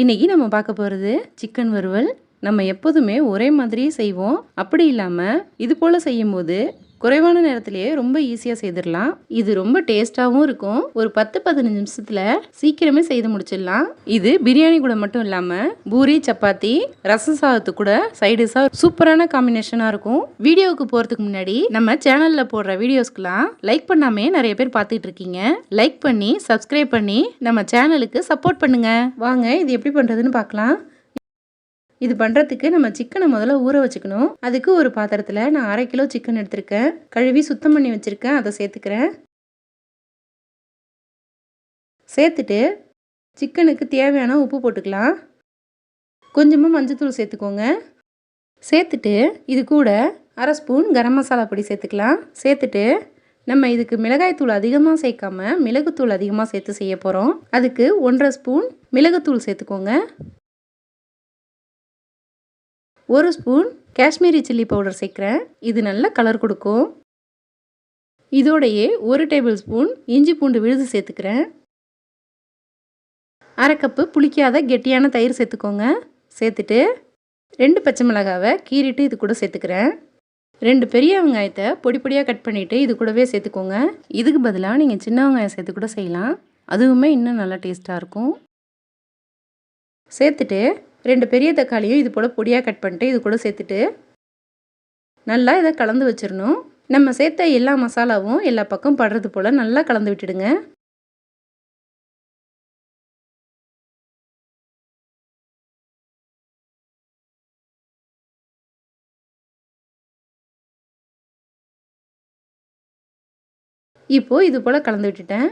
இன்றைக்கி நம்ம பார்க்க போகிறது சிக்கன் வறுவல். நம்ம எப்போதுமே ஒரே மாதிரியே செய்வோம். அப்படி இல்லாமல் இது போல் செய்யும்போது குறைவான நேரத்திலேயே ரொம்ப ஈஸியாக செய்திடலாம். இது ரொம்ப டேஸ்ட்டாகவும் இருக்கும். ஒரு பத்து பதினஞ்சு நிமிஷத்தில் சீக்கிரமே செய்து முடிச்சிடலாம். இது பிரியாணி கூட மட்டும் இல்லாமல் பூரி சப்பாத்தி ரசம் சாதத்து கூட சைடிஷாக சூப்பரான காம்பினேஷனாக இருக்கும். வீடியோவுக்கு போகிறதுக்கு முன்னாடி நம்ம சேனலில் போடுற வீடியோஸ்க்கெலாம் லைக் பண்ணாமே நிறைய பேர் பார்த்துட்டு இருக்கீங்க. லைக் பண்ணி சப்ஸ்கிரைப் பண்ணி நம்ம சேனலுக்கு சப்போர்ட் பண்ணுங்கள் வாங்க இது எப்படி பண்ணுறதுன்னு பார்க்கலாம். இது பண்ணுறதுக்கு நம்ம சிக்கனை முதல்ல ஊற வச்சுக்கணும். அதுக்கு ஒரு பாத்திரத்தில் நான் அரை கிலோ சிக்கன் எடுத்திருக்கேன். கழுவி சுத்தம் பண்ணி வச்சுருக்கேன். அதை சேர்த்துக்கிறேன். சேர்த்துட்டு சிக்கனுக்கு தேவையான உப்பு போட்டுக்கலாம். கொஞ்சமாக மஞ்சத்தூள் சேர்த்துக்கோங்க. சேர்த்துட்டு இது கூட அரை ஸ்பூன் கரம் மசாலா பொடி சேர்த்துக்கலாம். சேர்த்துட்டு நம்ம இதுக்கு மிளகாய்த்தூள் அதிகமாக சேர்க்காம மிளகுத்தூள் அதிகமாக சேர்த்து செய்ய போகிறோம் அதுக்கு ஒன்றரை ஸ்பூன் மிளகுத்தூள் சேர்த்துக்கோங்க. ஒரு ஸ்பூன் காஷ்மீரி சில்லி பவுடர் சேர்க்குறேன். இது நல்ல கலர் கொடுக்கும். இதோடையே ஒரு டேபிள் ஸ்பூன் இஞ்சி பூண்டு விழுது சேர்த்துக்கிறேன். அரை கப்பு புளிக்காத கெட்டியான தயிர் சேர்த்துக்கோங்க. சேர்த்துட்டு ரெண்டு பச்சை மிளகாவை கீறிட்டு இது கூட சேர்த்துக்கிறேன். ரெண்டு பெரிய வெங்காயத்தை பொடி பொடியாக கட் பண்ணிவிட்டு இது கூடவே சேர்த்துக்கோங்க. இதுக்கு பதிலாக நீங்கள் சின்ன வெங்காயம் சேர்த்து கூட செய்யலாம். அதுவுமே இன்னும் நல்லா டேஸ்ட்டாக இருக்கும். சேர்த்துட்டு ரெண்டு பெரிய தக்காளியும் இது போல் பொடியாக கட் பண்ணிட்டு இது கூட சேர்த்துட்டு நல்லா இதை கலந்து வச்சிடணும். நம்ம சேர்த்த எல்லா மசாலாவும் எல்லா பக்கம் படுறது போல் நல்லா கலந்து விட்டுடுங்க. இப்போது இது போல் கலந்து விட்டுட்டேன்.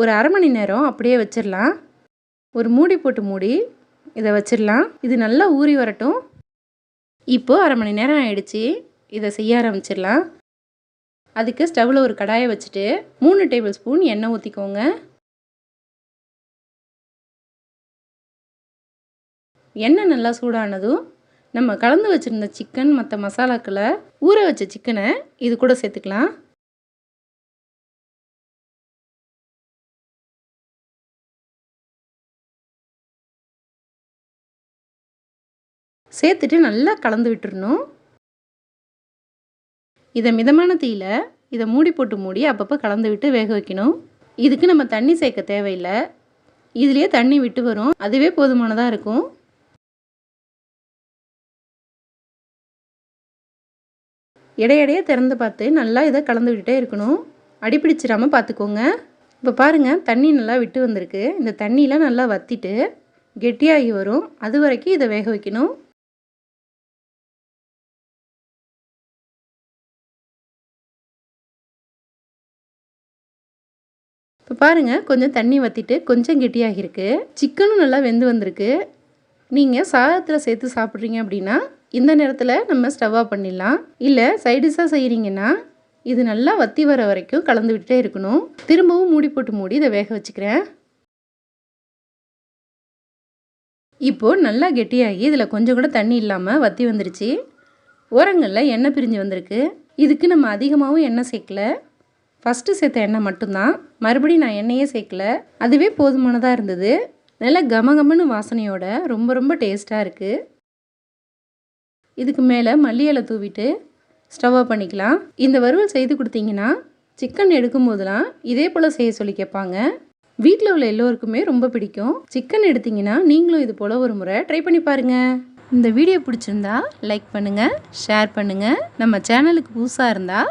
ஒரு அரை மணி நேரம் அப்படியே வச்சிடலாம். ஒரு மூடி போட்டு மூடி இதை வச்சிடலாம். இது நல்லா ஊறி வரட்டும். இப்போது அரை மணி நேரம் ஆயிடுச்சு. இதை செய்ய ஆரம்பிச்சிடலாம். அதுக்கு ஸ்டவ்வில் ஒரு கடாயை வச்சுட்டு மூணு டேபிள் ஸ்பூன் எண்ணெய் ஊற்றிக்கோங்க எண்ணெய் நல்லா சூடானதும் நம்ம கலந்து வச்சுருந்த சிக்கன் மற்ற மசாலாக்களை ஊற வச்ச சிக்கனை இது கூட சேர்த்துக்கலாம். சேர்த்துட்டு நல்லா கலந்து விட்டுறணும். இதை மிதமான தீயில் இதை மூடி போட்டு மூடி அப்பப்போ கலந்து விட்டு வேக வைக்கணும். இதுக்கு நம்ம தண்ணி சேர்க்க தேவையில்லை. இதுலேயே தண்ணி விட்டு வரும். அதுவே போதுமானதாக இருக்கும். இடையிடையே திறந்து பார்த்து நல்லா இதை கலந்து விட்டுட்டே இருக்கணும். அடிப்பிடிச்சிடாமல் பார்த்துக்கோங்க. இப்போ பாருங்கள் தண்ணி நல்லா விட்டு வந்திருக்கு. இந்த தண்ணியெலாம் நல்லா வற்றிட்டு கெட்டியாகி வரும். அது வரைக்கும் இதை வேக வைக்கணும். இப்போ பாருங்கள் கொஞ்சம் தண்ணி வற்றிட்டு கொஞ்சம் கெட்டியாகிருக்கு. சிக்கனும் நல்லா வெந்து வந்திருக்கு. நீங்கள் சாதத்தில் சேர்த்து சாப்பிட்றீங்க அப்படின்னா இந்த நேரத்தில் நம்ம ஸ்டவ் ஆஃப் பண்ணிடலாம். இல்லை சைடிஷாக செய்கிறீங்கன்னா இது நல்லா வத்தி வர வரைக்கும் கலந்து விட்டுட்டே இருக்கணும். திரும்பவும் மூடி போட்டு மூடி இதை வேக வச்சுக்கிறேன். இப்போது நல்லா கெட்டியாகி இதில் கொஞ்சம் கூட தண்ணி இல்லாமல் வத்தி வந்துருச்சு. ஓரங்களில் எண்ணெய் பிரிஞ்சு வந்திருக்கு. இதுக்கு நம்ம அதிகமாகவும் எண்ணெய் சேர்க்கல. ஃபஸ்ட்டு சேர்த்த எண்ணெய் மட்டும்தான். மறுபடியும் நான் எண்ணெயே சேர்க்கல. அதுவே போதுமானதாக இருந்தது. நல்ல கமகமன்னு வாசனையோட ரொம்ப ரொம்ப டேஸ்ட்டாக இருக்குது இதுக்கு மேலே மல்லி இலை தூவிட்டு ஸ்டவ் ஆஃப் பண்ணிக்கலாம். இந்த வறுவல் செய்து கொடுத்தீங்கன்னா சிக்கன் எடுக்கும் போதெல்லாம் இதே போல் செய்ய சொல்லி கேட்பாங்க. வீட்டில் உள்ள எல்லோருக்குமே ரொம்ப பிடிக்கும். சிக்கன் எடுத்தீங்கன்னா நீங்களும் இது போல் ஒரு முறை ட்ரை பண்ணி பாருங்கள் இந்த வீடியோ பிடிச்சிருந்தா லைக் பண்ணுங்கள் ஷேர் பண்ணுங்கள் நம்ம சேனலுக்கு புதுசாக இருந்தால்